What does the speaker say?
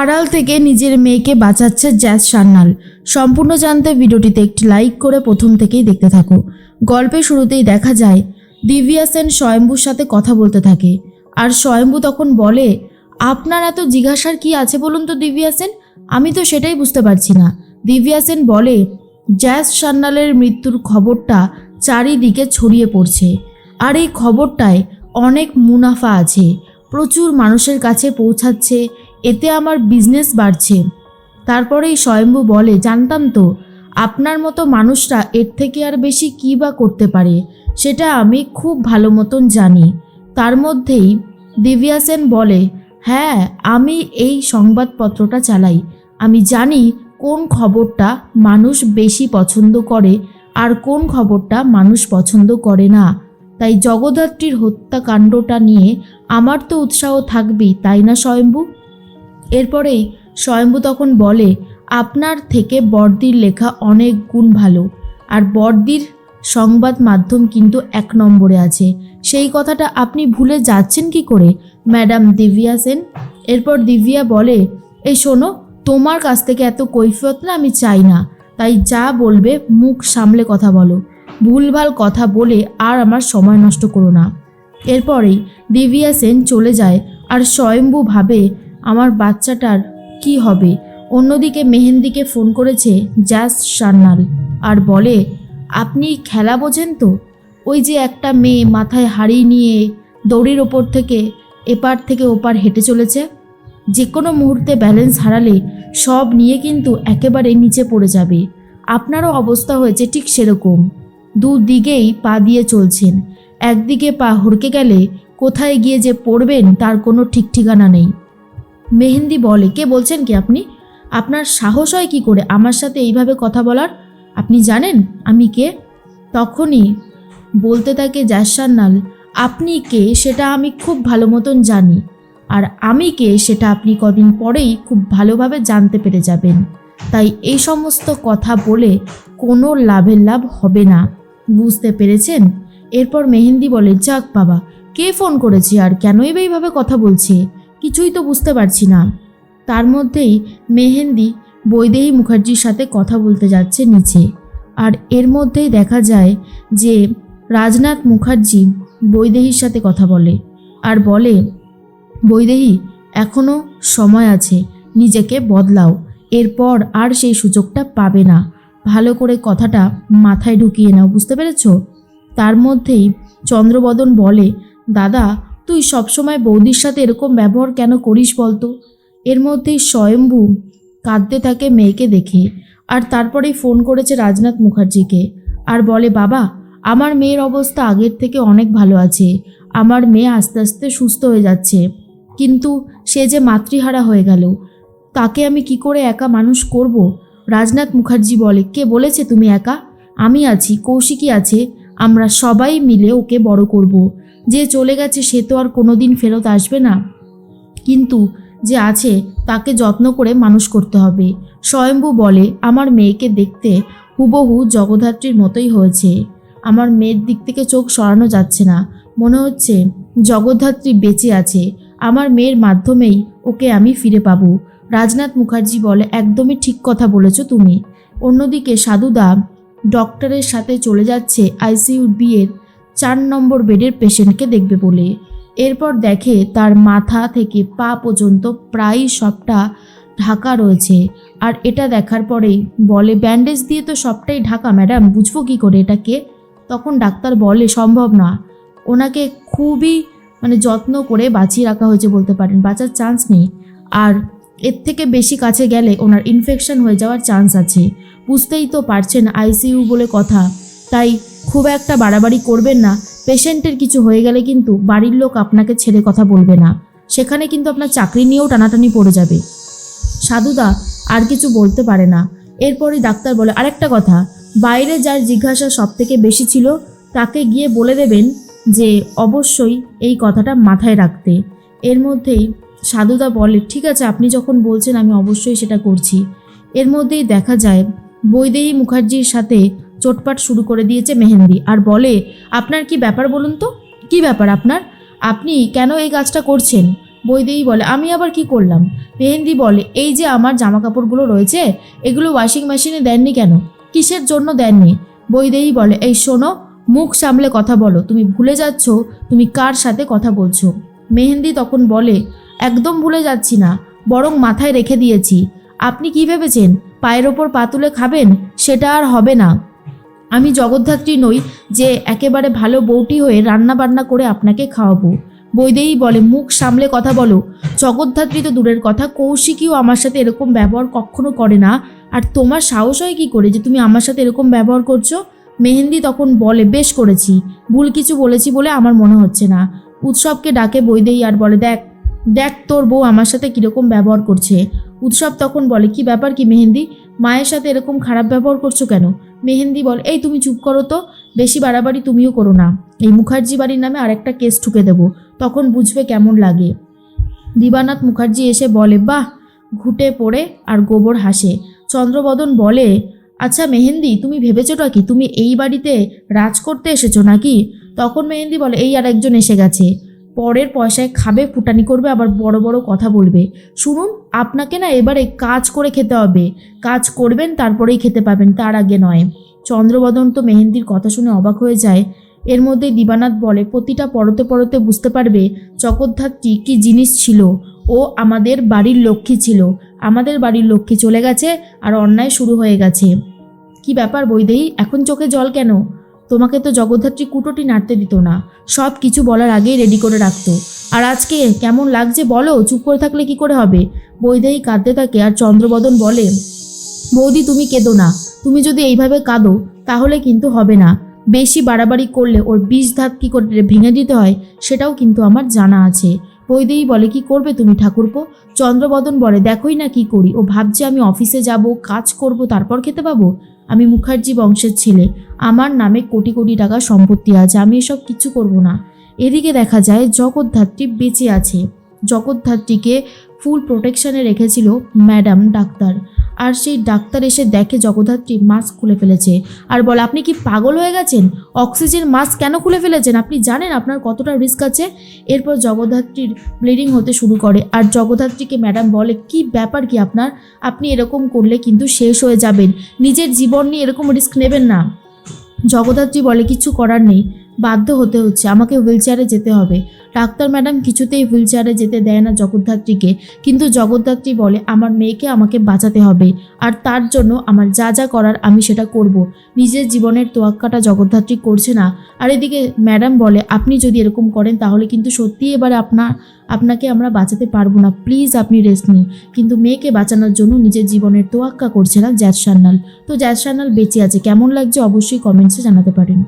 আড়াল থেকে নিজের মেয়েকে বাঁচাচ্ছে জ্যাজ সান্যাল। সম্পূর্ণ জানতে ভিডিওটিতে একটি লাইক করে প্রথম থেকেই দেখতে থাকো। গল্পের শুরুতেই দেখা যায় দিব্যা সেন স্বয়ম্ভুর সাথে কথা বলতে থাকে। আর স্বয়ম্ভু তখন বলে, আপনার এত জিজ্ঞাসার কি আছে বলুন তো দিব্যা সেন? আমি তো সেটাই বুঝতে পারছি না। দিব্যা সেন বলে, জ্যাজ সান্যালের মৃত্যুর খবরটা চারিদিকে ছড়িয়ে পড়ছে। আর এই খবরটায় অনেক মুনাফা আছে। প্রচুর মানুষের কাছে পৌঁছাচ্ছে এতে আমার বিজনেস বাড়ছে। তারপরেই স্বয়ম্ভু বলে, জানতাম তো, আপনার মতো মানুষরা এর থেকে আর বেশি কী বা করতে পারে, সেটা আমি খুব ভালো মতন জানি। তার মধ্যেই দিব্যা সেন বলে হ্যাঁ আমি এই সংবাদপত্রটা চালাই। আমি জানি কোন খবরটা মানুষ বেশি পছন্দ করে আর কোন খবরটা মানুষ পছন্দ করে না। তাই জগদ্ধাত্রীর হত্যাকাণ্ডটা নিয়ে আমার তো উৎসাহ থাকবেই, তাই না স্বয়ম্ভু? এরপরেই স্বয়ম্ভু তখন বলে, আপনার থেকে বর্দির লেখা অনেক গুণ ভালো। আর বর্দির সংবাদ মাধ্যম কিন্তু এক নম্বরে আছে। সেই কথাটা আপনি ভুলে যাচ্ছেন কি করে, ম্যাডাম দিব্যা সেন? এরপর দিব্যা বলে, এই শোনো, তোমার কাছ থেকে এত কৈফিয়ত না আমি চাই না। তাই যা বলবে মুখ সামলে কথা বলো। ভুলভাল কথা বলে আর আমার সময় নষ্ট করো না। এরপরেই দিব্যা সেন চলে যায়। আর স্বয়ম্ভু ভাবে আমার বাচ্চাটার কি হবে? অন্যদিকে মেহেন্দিকে ফোন করেছে জ্যাস সান্নাল আর বলে, আপনি খেলা বোঝেন তো? ওই যে একটা মেয়ে মাথায় হাড়ি নিয়ে দড়ির ওপর থেকে এপার থেকে ওপার হেঁটে চলেছে। যে কোনো মুহূর্তে ব্যালেন্স হারালে সব নিয়ে কিন্তু একেবারে নিচে পড়ে যাবে। আপনারও অবস্থা হয়েছে ঠিক সেরকম। দুদিকেই পা দিয়ে চলছেন। একদিকে পা হড়কে গেলে কোথায় গিয়ে যে পড়বেন তার কোনো ঠিক ঠিকানা নেই। মেহেন্দি বলে। কে বলছেন কি আপনি? আপনার সাহস হয় কি করে আমার সাথে এইভাবে কথা বলার? আপনি জানেন আমি কে? তখনই বলতে থাকে জাসান্নাল আপনি কে সেটা আমি খুব ভালো মতন জানি, আর আমি কে সেটা আপনি কদিন পরেই খুব ভালোভাবে জানতে পেরে যাবেন। তাই এই সমস্ত কথা বলে কোনো লাভের লাভ হবে না। বুঝতে পেরেছেন? এরপর মেহেন্দি বলে, যাক বাবা, কে ফোন করেছে আর কেনই বা এইভাবে কথা বলছে? কিছুই তো বুঝতে পারছি না। তার মধ্যেই মেহেন্দি বৈদেহী মুখার্জির সাথে কথা বলতে যাচ্ছে নিচে। আর এর মধ্যেই দেখা যায় যে রাজনাথ মুখার্জি বৈদেহীর সাথে কথা বলে আর বলে, বৈদেহী এখনও সময় আছে, নিজেকে বদলাও। এরপর আর সেই সুযোগটা পাবে না। ভালো করে কথাটা মাথায় ঢুকিয়ে নাও, বুঝতে পেরেছ? তার মধ্যেই চন্দ্রবদন বলে, দাদা তুই সবসময় বৌদির সাথে এরকম ব্যবহার কেন করিস বলতো? এর মধ্যেই স্বয়ম্ভু কাঁদতে থাকে মেয়েকে দেখে আর তারপরেই ফোন করেছে রাজনাথ মুখার্জিকে আর বলে, বাবা, আমার মেয়ের অবস্থা আগের থেকে অনেক ভালো আছে। আমার মেয়ে আস্তে আস্তে সুস্থ হয়ে যাচ্ছে। কিন্তু সে যে মাতৃহারা হয়ে গেল, তাকে আমি কি করে একা মানুষ করব? রাজনাথ মুখার্জি বলে, কে বলেছে তুমি একা? আমি আছি কৌশিকী আছে। আমরা সবাই মিলে ওকে বড় করব। যে চলে গেছে সে তো আর কোনোদিন ফেরত আসবে না। কিন্তু যে আছে, তাকে যত্ন করে মানুষ করতে হবে। স্বয়ম্ভু বলে, আমার মেয়েকে দেখতে হুবহু জগদ্ধাত্রীর মতোই হয়েছে। আমার মেয়ের দিক থেকে চোখ সরানো যাচ্ছে না। মনে হচ্ছে জগদ্ধাত্রী বেঁচে আছে। আমার মেয়ের মাধ্যমেই ওকে আমি ফিরে পাবো। রাজনাথ মুখার্জি বলে, একদমই ঠিক কথা বলেছ তুমি। অন্যদিকে সাধুদা ডক্টরের সাথে চলে যাচ্ছে আইসিইউ বিয়ের চার নম্বর বেডের পেশেন্টকে দেখবে বলে। এরপর দেখে তার মাথা থেকে পা পর্যন্ত প্রায় সবটা ঢাকা রয়েছে। আর এটা দেখার পরেই বলে, ব্যান্ডেজ দিয়ে তো সবটাই ঢাকা, ম্যাডাম। বুঝব কী করে এটাকে তখন ডাক্তার বলে, সম্ভব না। ওনাকে খুবই মানে যত্ন করে বাঁচিয়ে রাখা হয়েছে বলতে পারেন। বাঁচার চান্স নেই। আর এর থেকে বেশি কাছে গেলে ওনার ইনফেকশন হয়ে যাওয়ার চান্স আছে। বুঝতেই তো পারছেন আইসিইউ বলে কথা। তাই খুব একটা বাড়াবাড়ি করবেন না। পেশেন্টের কিছু হয়ে গেলে কিন্তু বাড়ির লোক আপনাকে ছেড়ে কথা বলবে না। সেখানে কিন্তু আপনার চাকরি নিয়েও টানাটানি পড়ে যাবে। সাধুদা আর কিছু বলতে পারে না। এরপরই ডাক্তার বলে, আরেকটা কথা, বাইরে যার জিজ্ঞাসা সব থেকে বেশি ছিল, তাকে গিয়ে বলে দেবেন যে অবশ্যই এই কথাটা মাথায় রাখতে। এর মধ্যেই সাধুদা বলে, ঠিক আছে, আপনি যখন বলছেন আমি অবশ্যই সেটা করছি। এর মধ্যেই দেখা যায়, বৈদেহী মুখার্জির সাথে চোটপাট শুরু করে দিয়েছে মেহেন্দি। আর বলে, আপনার কি ব্যাপার বলুন তো? কি ব্যাপার আপনার? আপনি কেন এই কাজটা করছেন? বৈদেহী বলে, আমি আবার কি করলাম? মেহেন্দি বলে, এই যে আমার জামা কাপড়গুলো রয়েছে, এগুলো ওয়াশিং মেশিনে দেননি কেন? কিসের জন্য দেননি? বৈদেহী বলে, এই শোনো, মুখ সামলে কথা বলো। তুমি ভুলে যাচ্ছ, তুমি কার সাথে কথা বলছো? মেহেন্দি তখন বলে, একদম ভুলে যাচ্ছি না, বরং মাথায় রেখে দিয়েছি। আপনি কি ভেবেছেন, পায়ের ওপর পা তুলে খাবেন? সেটা আর হবে না। আমি জগদ্ধাত্রী নই যে একেবারে ভালো বউটি হয়ে রান্না বান্না করে আপনাকে খাওয়াবো। বৈদেহী বলে, মুখ সামলে কথা বলো। জগদ্ধাত্রী তো দূরের কথা, কৌশিকীও আমার সাথে এরকম ব্যবহার কখনো করে না। আর তোমার সাহস হয় কী করে যে তুমি আমার সাথে এরকম ব্যবহার করছ? মেহেন্দি তখন বলে, বেশ করেছি। ভুল কিছু বলেছি বলে আমার মনে হচ্ছে না। উৎসবকে ডাকে বৈদেহী আর বলে, দেখ দেখ তোর বউ আমার সাথে কীরকম ব্যবহার করছে। উৎসব তখন বলে, কি ব্যাপার কি মেহেন্দি? মায়ের সাথে এরকম খারাপ ব্যবহার করছ কেন? মেহেন্দি বল, এই তুমি চুপ করো তো, বেশি বাড়াবাড়ি তুমিও করো না। এই মুখার্জি বাড়ির নামে আরেকটা কেস ঠুকে দেবো, তখন বুঝবে কেমন লাগে। দিবানাথ মুখার্জি এসে বলে, বাহ! ঘুটে পড়ে আর গোবর হাসে। চন্দ্রবদন বলে আচ্ছা মেহেন্দি, তুমি ভেবেছোটা কি? তুমি এই বাড়িতে রাজ করতে এসেছ নাকি? তখন মেহেন্দি বলে, এই আর একজন এসে গেছে। পরের পয়সায় খাবে, ফুটানি করবে, আবার বড় বড় কথা বলবে। শুনুন, আপনাকে না এবারে কাজ করে খেতে হবে। কাজ করবেন, তারপরেই খেতে পাবেন, তার আগে নয়। চন্দ্রবদন তো মেহেন্দির কথা শুনে অবাক হয়ে যায়। এর মধ্যে দিবানাথ বলে, প্রতিটা পরতে পরতে বুঝতে পারবে জগদ্ধাত্রী কী জিনিস ছিল। ও আমাদের বাড়ির লক্ষ্মী ছিল। আমাদের বাড়ির লক্ষ্মী চলে গেছে আর অন্যায় শুরু হয়ে গেছে। কি ব্যাপার বৈদেহী, এখন চোখে জল কেন? তোমাকে তো জগদ্ধাত্রী কুটোটি নাড়তে দিত না। সব কিছু বলার আগেই রেডি করে রাখতো। আর আজকে কেমন লাগছে বলো? চুপ করে থাকলে কি করে হবে? বৈদেহী কাঁদতে থাকে আর চন্দ্রবদন বলে, বৌদি, তুমি কেঁদো না। তুমি যদি এইভাবে কাঁদো, তাহলে কিন্তু হবে না। বেশি বাড়াবাড়ি করলে ওর বিষ ধাত কী করে ভেঙে দিতে হয়, সেটাও কিন্তু আমার জানা আছে। বৈদেহী বলে, কি করবে তুমি ঠাকুরপো? চন্দ্রবদন বলে, দেখোই না কি করি। ও ভাবছে আমি অফিসে যাব, কাজ করব, তারপর খেতে পাবো? আমি মুখার্জি বংশের ছেলে। আমার নামে কোটি কোটি টাকা সম্পত্তি আছে, আমি এসব কিছু করব না। এদিকে দেখা যায় জগদ্ধাত্রী বেঁচে আছে। জগদ্ধাত্রীকে ফুল প্রোটেকশানে রেখেছিল ম্যাডাম ডাক্তার। আর সেই ডাক্তার এসে দেখে জগদ্ধাত্রী মাস্ক খুলে ফেলেছে। আর বলে, আপনি কি পাগল হয়ে গেছেন? অক্সিজেন মাস্ক কেন খুলে ফেলেছেন? আপনি জানেন আপনার কতটা রিস্ক আছে? এরপর জগদ্ধাত্রীর ব্লিডিং হতে শুরু করে। আর জগদ্ধাত্রীকে ম্যাডাম বলে, কি ব্যাপার কি আপনার? আপনি এরকম করলে কিন্তু শেষ হয়ে যাবেন। নিজের জীবন নিয়ে এরকম রিস্ক নেবেন না। জগদ্ধাত্রী বলে, কিছু করার নেই। বাধ্য হতে হচ্ছে। আমাকে হুইল চেয়ারে যেতে হবে। ডাক্তার ম্যাডাম কিছুতেই হুইল চেয়ারে যেতে দেয় না জগদ্ধাত্রীকে। কিন্তু জগদ্ধাত্রী বলে, আমার মেয়েকে আমাকে বাঁচাতে হবে। আর তার জন্য আমার যা যা করার আমি সেটা করব। নিজের জীবনের তোয়াক্কাটা জগদ্ধাত্রী করছে না। আর এদিকে ম্যাডাম বলে, আপনি যদি এরকম করেন, তাহলে কিন্তু সত্যিই এবারে আপনার, আপনাকে আমরা বাঁচাতে পারব না। প্লিজ আপনি রেস্ট নিন। কিন্তু মেয়েকে বাঁচানোর জন্য নিজের জীবনের তোয়াক্কা করছে না জ্যাজ সান্যাল। তো জ্যাজ সান্যাল বেঁচে আছে। কেমন লাগছে অবশ্যই কমেন্টসে জানাতে পারেন।